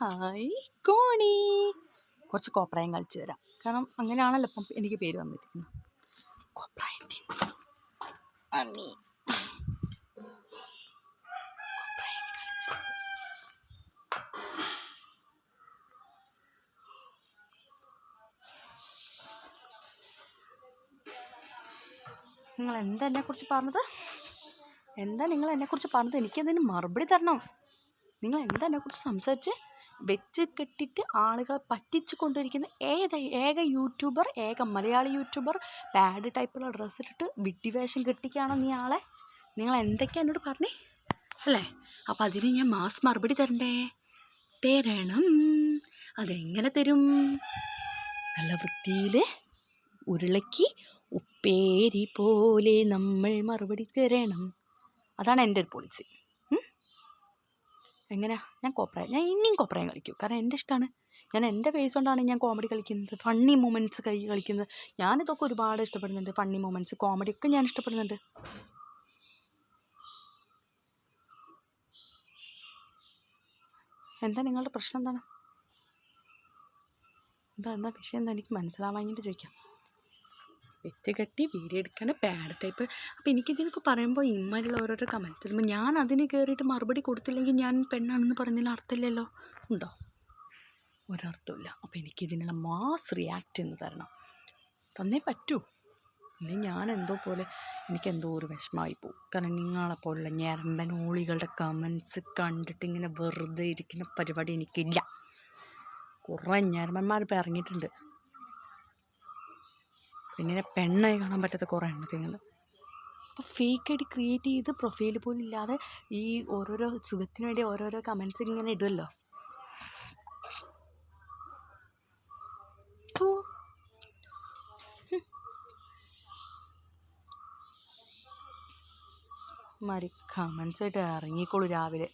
Hi കോണി. കുറച്ച് കോപ്രായം കളിച്ചു തരാം കാരണം അങ്ങനെയാണല്ലോ ഇപ്പം എനിക്ക് പേര് വന്നിരിക്കുന്നത് കോപ്രായത്തിൻ അമ്മി നിങ്ങൾ എന്താ എന്നെക്കുറിച്ച് പറഞ്ഞത്? എന്താ നിങ്ങൾ എന്നെക്കുറിച്ച് പറഞ്ഞത്? എനിക്കതിന് മറുപടി തരണം. നിങ്ങൾ എന്താ എന്നെക്കുറിച്ച് സംസാരിച്ച് വെച്ച് കെട്ടിട്ട് ആളുകളെ പറ്റിച്ച് കൊണ്ടിരിക്കുന്ന ഏത് ഏക യൂട്യൂബർ ഏക മലയാളി യൂട്യൂബർ ബാഡ് ടൈപ്പുള്ള ഡ്രസ്സിലിട്ട് വിഡ്ഢിവേഷം കെട്ടിക്കുകയാണോ നീ ആളെ? നിങ്ങൾ എന്തൊക്കെയാണ് എന്നോട് പറഞ്ഞേ? അല്ലേ? അപ്പം അതിന് ഞാൻ മാസ് മറുപടി തരണ്ടേ? തരണം. അതെങ്ങനെ തരും? നല്ല വൃത്തിയിൽ ഉരുളക്കി ഉപ്പേരി പോലെ നമ്മൾ മറുപടി തരണം. അതാണ് എന്റെ ഒരു പോളിസി എങ്ങനെയാ? ഞാൻ കോപ്രായം ഞാൻ ഇനിയും കോപ്രായം കളിക്കും. കാരണം എന്റെ ഇഷ്ടമാണ് ഞാൻ എന്റെ ഫേസ് കൊണ്ടാണ് ഞാൻ കോമഡി കളിക്കുന്നത്. ഫണ്ണി മൂമെന്റ്സ് കൈ കളിക്കുന്നത്. ഞാനിതൊക്കെ ഒരുപാട് ഇഷ്ടപ്പെടുന്നുണ്ട്. ഫണ്ണി മൂമെന്റ്സ് കോമഡി ഒക്കെ ഞാൻ ഇഷ്ടപ്പെടുന്നുണ്ട്. എന്താ നിങ്ങളുടെ പ്രശ്നം എന്താണ്? എന്താ എന്താ വിഷയം എന്താ? എനിക്ക് മനസ്സിലാവാഞ്ഞിട്ട് ചോദിക്കാം. വെച്ച് കെട്ടി വീഡിയോ എടുക്കേണ്ട ബാഡ് ടൈപ്പ് അപ്പോൾ എനിക്കിതിനൊക്കെ പറയുമ്പോൾ ഇമ്മാരുള്ള ഓരോരോ കമന്റ് തരുമ്പോൾ ഞാൻ അതിന് കയറിയിട്ട് മറുപടി കൊടുത്തില്ലെങ്കിൽ ഞാൻ പെണ്ണാണെന്ന് പറഞ്ഞതിൽ അർത്ഥമില്ലല്ലോ? ഉണ്ടോ? ഒരർത്ഥമില്ല അപ്പോൾ എനിക്കിതിനുള്ള മാസ് റിയാക്റ്റ് എന്ന് തരണം. തന്നേ പറ്റൂ. ഇല്ലെങ്കിൽ ഞാൻ എന്തോ പോലെ എനിക്ക് എന്തോ ഒരു വിഷമമായി പോകും കാരണം നിങ്ങളെപ്പോലുള്ള ഞരമ്പൻ ഓളികളുടെ കമൻസ് കണ്ടിട്ട് ഇങ്ങനെ വെറുതെ ഇരിക്കുന്ന പരിപാടി എനിക്കില്ല. കുറേ ഞരമ്പന്മാർ ഇപ്പം ഇറങ്ങിയിട്ടുണ്ട്. പിന്നെ പെണ്ണായി കാണാൻ പറ്റാത്ത കുറേ എണ്ണത്തിങ്ങൾ. അപ്പോൾ ഫേക്ക് ഡി ക്രിയേറ്റ് ചെയ്ത് പ്രൊഫൈൽ പോലും ഇല്ലാതെ ഈ ഓരോരോ സുഖത്തിന് വേണ്ടി ഓരോരോ കമൻസ് ഇങ്ങനെ ഇടുമല്ലോ. മാതിരി കമൻസ് ആയിട്ട് ഇറങ്ങിക്കോളൂ രാവിലെ.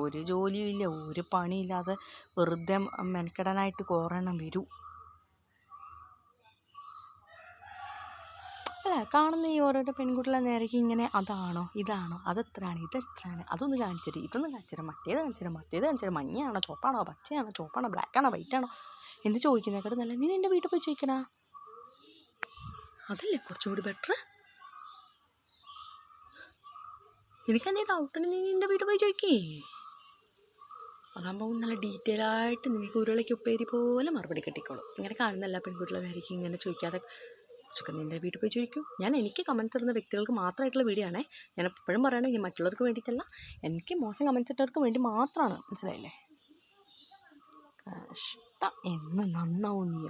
ഒരു ജോലിയും ഇല്ല ഒരു പണിയില്ലാതെ വെറുതെ മെനക്കെടാനായിട്ട് കുറേ എണ്ണം വരൂ. അല്ല കാണുന്ന ഈ ഓരോരോ പെൺകുട്ടികളെ നേരേക്ക് ഇങ്ങനെ അതാണോ ഇതാണോ അതെത്രയാണ് ഇതെത്രയാണ് അതൊന്ന് കാണിച്ചിട്ട് ഇതൊന്ന് കാണിച്ചിട്ട് മറ്റേത് കാണിച്ചിട്ട് മറ്റേത് കാണിച്ചിട്ട് മഞ്ഞയാണോ ചുവപ്പാണോ പച്ചയാണോ ചുവപ്പാണോ ബ്ലാക്കാണോ വൈറ്റാണോ എന്ന് ചോദിക്കുന്നേക്കാട്ട് നല്ല നീ നിന്റെ വീട്ടിൽ പോയി ചോദിക്കണാ അതല്ലേ കുറച്ചുകൂടി ബെറ്റർ നിനക്ക് ഡൗട്ട് ഉണ്ടെങ്കിൽ നീ നിന്റെ വീട്ടിൽ പോയി ചോദിക്കേ. അതാകുമ്പോൾ നല്ല ഡീറ്റെയിൽ ആയിട്ട് നിനക്ക് ഉരുളയ്ക്ക് ഉപ്പേരി പോലെ മറുപടി കിട്ടിക്കോളും. ഇങ്ങനെ കാണുന്നല്ല പെൺകുട്ടികളെ നേരേക്ക് ഇങ്ങനെ ചോദിക്കാതെ കുറച്ചൊക്കെ നിന്റെ വീട്ടിൽ പോയി ചോദിക്കൂ. ഞാൻ എനിക്ക് കമൻസ് ഇടുന്ന വ്യക്തികൾക്ക് മാത്രമായിട്ടുള്ള വീഡിയോ ആണേ. ഞാൻ എപ്പോഴും പറയണേ മറ്റുള്ളവർക്ക് വേണ്ടിയിട്ടല്ല. എനിക്ക് മോശം കമൻസ് ഇട്ടവർക്ക് വേണ്ടി മാത്രമാണ്. മനസ്സിലായില്ലേ? കഷ്ടം. എന്ന് നന്നാവും നീ